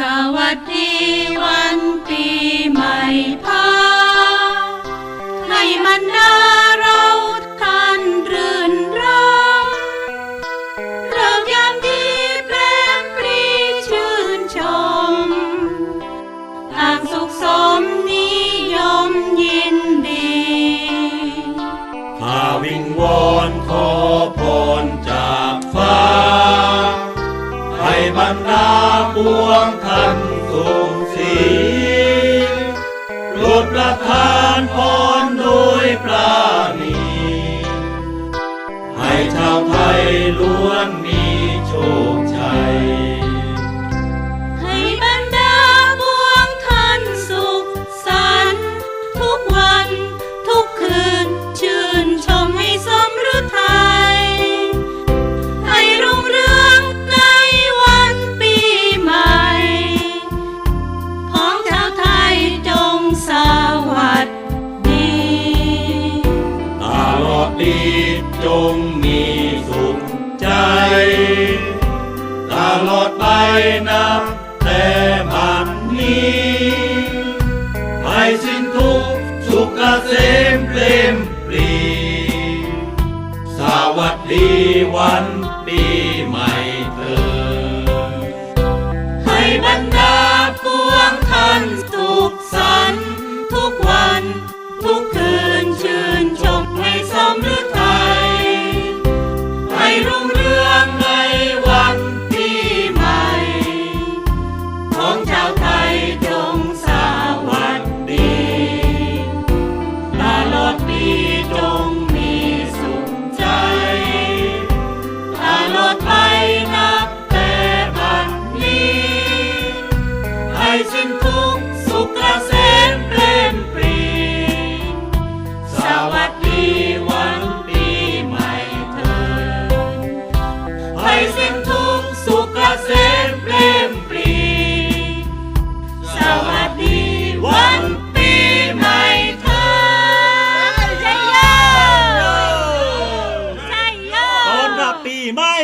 สวัสดีวันปีใหม่ ให้บรรดาปวงท่านสุขสีโปรดประทานพร จงมีสุขใจ ตลอดไปนับแต่บัดนี้ให้สิ้นทุกข์สุขเกษมเปลมปรี สวัสดีวัน สิ้นทุกข์สุขเกษมเปรมปรี สวัสดีวันปีใหม่เถิดให้สิ้นทุกข์สุขเกษมเปรมปรี สวัสดีวันปีใหม่เถิดชัยโยชัยโย ต้อนรับปีใหม่